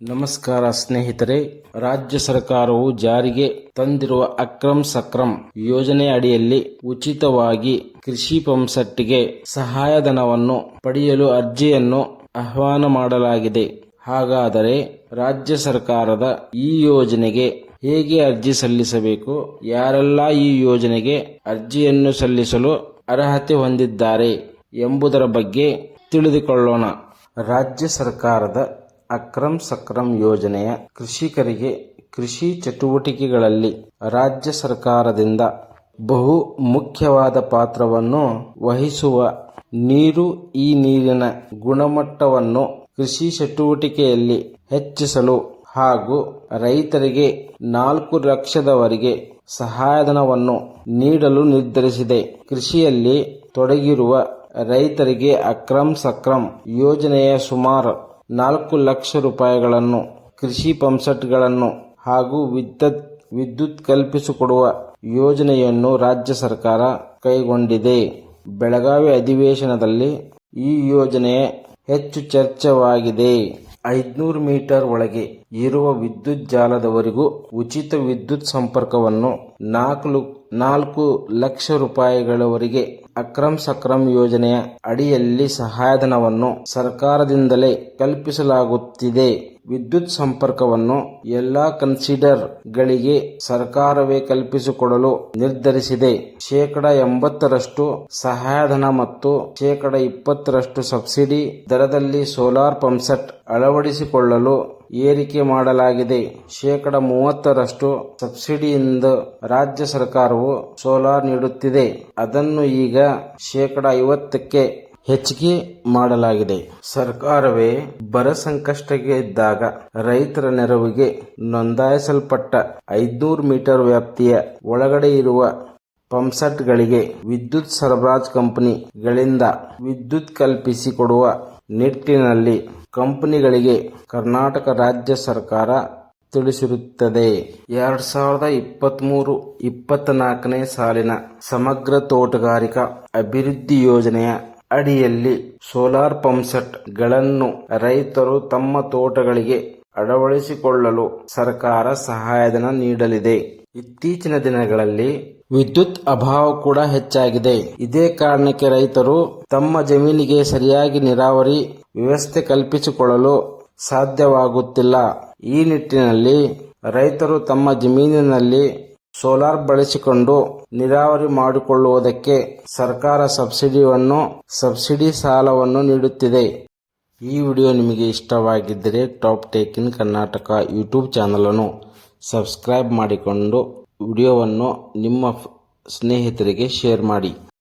ನಮಸ್ಕಾರ ಸ್ನೇಹಿತರೆ, ರಾಜ್ಯ ಸರ್ಕಾರವು ಜಾರಿಗೆ ತಂದಿರುವ ಅಕ್ರಮ್ ಸಕ್ರಮ್ ಯೋಜನೆ ಅಡಿಯಲ್ಲಿ ಉಚಿತವಾಗಿ ಕೃಷಿ ಪಂಪ್ಸೆಟ್ಗೆ ಸಹಾಯಧನವನ್ನು ಪಡೆಯಲು ಅರ್ಜಿಯನ್ನು ಆಹ್ವಾನ ಮಾಡಲಾಗಿದೆ. ಹಾಗಾದರೆ ರಾಜ್ಯ ಸರ್ಕಾರದ ಈ ಯೋಜನೆಗೆ ಹೇಗೆ ಅರ್ಜಿ ಸಲ್ಲಿಸಬೇಕು? ಯಾರೆಲ್ಲ ಈ ಯೋಜನೆಗೆ ಅರ್ಜಿಯನ್ನು ಸಲ್ಲಿಸಲು ಅರ್ಹತೆ ಹೊಂದಿದ್ದಾರೆ ಎಂಬುದರ ಬಗ್ಗೆ ತಿಳಿದುಕೊಳ್ಳೋಣ. ರಾಜ್ಯ ಸರ್ಕಾರದ ಅಕ್ರಮ್ ಸಕ್ರಮ್ ಯೋಜನೆಯ ಕೃಷಿಕರಿಗೆ ಕೃಷಿ ಚಟುವಟಿಕೆಗಳಲ್ಲಿ ರಾಜ್ಯ ಸರ್ಕಾರದಿಂದ ಬಹು ಮುಖ್ಯವಾದ ಪಾತ್ರವನ್ನು ವಹಿಸುವ ನೀರು ಈ ನೀರಿನ ಗುಣಮಟ್ಟವನ್ನು ಕೃಷಿ ಚಟುವಟಿಕೆಯಲ್ಲಿ ಹೆಚ್ಚಿಸಲು ಹಾಗೂ ರೈತರಿಗೆ ನಾಲ್ಕು ಲಕ್ಷದವರೆಗೆ ಸಹಾಯಧನವನ್ನು ನೀಡಲು ನಿರ್ಧರಿಸಿದೆ. ಕೃಷಿಯಲ್ಲಿ ತೊಡಗಿರುವ ರೈತರಿಗೆ ಅಕ್ರಮ್ ಸಕ್ರಮ್ ಯೋಜನೆಯ ಸುಮಾರು ನಾಲ್ಕು ಲಕ್ಷ ರೂಪಾಯಿಗಳನ್ನು ಕೃಷಿ ಪಂಪ್ಸೆಟ್ಗಳನ್ನು ಹಾಗೂ ವಿದ್ಯುತ್ ವಿದ್ಯುತ್ ಕಲ್ಪಿಸಿಕೊಡುವ ಯೋಜನೆಯನ್ನು ರಾಜ್ಯ ಸರ್ಕಾರ ಕೈಗೊಂಡಿದೆ. ಬೆಳಗಾವಿ ಅಧಿವೇಶನದಲ್ಲಿ ಈ ಯೋಜನೆ ಹೆಚ್ಚು ಚರ್ಚೆವಾಗಿದೆ ಐದ್ನೂರು ಮೀಟರ್ ಒಳಗೆ ಇರುವ ವಿದ್ಯುತ್ ಜಾಲದವರೆಗೂ ಉಚಿತ ವಿದ್ಯುತ್ ಸಂಪರ್ಕವನ್ನು ನಾಲ್ಕು ನಾಲ್ಕು ಲಕ್ಷ ರೂಪಾಯಿಗಳವರೆಗೆ ಅಕ್ರಮ್ ಸಕ್ರಮ್ ಯೋಜನೆಯ ಅಡಿಯಲ್ಲಿ ಸಹಾಯಧನವನ್ನು ಸರ್ಕಾರದಿಂದಲೇ ಕಲ್ಪಿಸಲಾಗುತ್ತಿದೆ. ವಿದ್ಯುತ್ ಸಂಪರ್ಕವನ್ನು ಎಲ್ಲಾ ಕನ್ಸಿಡರ್ ಗಳಿಗೆ ಸರ್ಕಾರವೇ ಕಲ್ಪಿಸಿಕೊಡಲು ನಿರ್ಧರಿಸಿದೆ. ಶೇಕಡ ಎಂಬತ್ತರಷ್ಟು ಸಹಾಯಧನ ಮತ್ತು ಶೇಕಡ ಇಪ್ಪತ್ತರಷ್ಟು ಸಬ್ಸಿಡಿ ದರದಲ್ಲಿ ಸೋಲಾರ್ ಪಂಪ್ಸೆಟ್ ಅಳವಡಿಸಿಕೊಳ್ಳಲು ಏರಿಕೆ ಮಾಡಲಾಗಿದೆ. ಶೇಕಡ ಮೂವತ್ತರಷ್ಟು ಸಬ್ಸಿಡಿಯಿಂದ ರಾಜ್ಯ ಸರ್ಕಾರವು ಸೋಲಾರ್ ನೀಡುತ್ತಿದೆ. ಅದನ್ನು ಈಗ ಶೇಕಡ ಐವತ್ತಕ್ಕೆ ಹೆಚ್ಚಿಗೆ ಮಾಡಲಾಗಿದೆ. ಸರ್ಕಾರವೇ ಬರ ಸಂಕಷ್ಟಕ್ಕೆ ಇದ್ದಾಗ ರೈತರ ನೆರವಿಗೆ ನೋಂದಾಯಿಸಲ್ಪಟ್ಟ ಐದ್ನೂರು ಮೀಟರ್ ವ್ಯಾಪ್ತಿಯ ಒಳಗಡೆ ಇರುವ ಪಂಪ್ಸೆಟ್ಗಳಿಗೆ ವಿದ್ಯುತ್ ಸರಬರಾಜು ಕಂಪನಿಗಳಿಂದ ವಿದ್ಯುತ್ ಕಲ್ಪಿಸಿಕೊಡುವ ನಿಟ್ಟಿನಲ್ಲಿ ಕಂಪನಿಗಳಿಗೆ ಕರ್ನಾಟಕ ರಾಜ್ಯ ಸರ್ಕಾರ ತಿಳಿಸಿರುತ್ತದೆ. ಎರಡು ಸಾವಿರದ ಇಪ್ಪತ್ಮೂರು ಇಪ್ಪತ್ನಾಲ್ಕನೇ ಸಾಲಿನ ಸಮಗ್ರ ತೋಟಗಾರಿಕಾ ಅಭಿವೃದ್ಧಿ ಯೋಜನೆಯ ಅಡಿಯಲ್ಲಿ ಸೋಲಾರ್ ಪಂಪ್ಸೆಟ್ಗಳನ್ನು ರೈತರು ತಮ್ಮ ತೋಟಗಳಿಗೆ ಅಳವಡಿಸಿಕೊಳ್ಳಲು ಸರ್ಕಾರ ಸಹಾಯಧನ ನೀಡಲಿದೆ. ಇತ್ತೀಚಿನ ದಿನಗಳಲ್ಲಿ ವಿದ್ಯುತ್ ಅಭಾವ ಕೂಡ ಹೆಚ್ಚಾಗಿದೆ. ಇದೇ ಕಾರಣಕ್ಕೆ ರೈತರು ತಮ್ಮ ಜಮೀನಿಗೆ ಸರಿಯಾಗಿ ನೀರಾವರಿ ವ್ಯವಸ್ಥೆ ಕಲ್ಪಿಸಿಕೊಳ್ಳಲು ಸಾಧ್ಯವಾಗುತ್ತಿಲ್ಲ. ಈ ನಿಟ್ಟಿನಲ್ಲಿ ರೈತರು ತಮ್ಮ ಜಮೀನಿನಲ್ಲಿ ಸೋಲಾರ್ ಬಳಸಿಕೊಂಡು ನೀರಾವರಿ ಮಾಡಿಕೊಳ್ಳುವುದಕ್ಕೆ ಸರ್ಕಾರ ಸಬ್ಸಿಡಿಯನ್ನು, ಸಬ್ಸಿಡಿ ಸಾಲವನ್ನು ನೀಡುತ್ತಿದೆ. ಈ ವಿಡಿಯೋ ನಿಮಗೆ ಇಷ್ಟವಾಗಿದ್ದರೆ top take in Karnataka YouTube ಚಾನಲನ್ನು ಸಬ್ಸ್ಕ್ರೈಬ್ ಮಾಡಿಕೊಂಡು ವಿಡಿಯೋವನ್ನು ನಿಮ್ಮ ಸ್ನೇಹಿತರಿಗೆ ಶೇರ್ ಮಾಡಿ.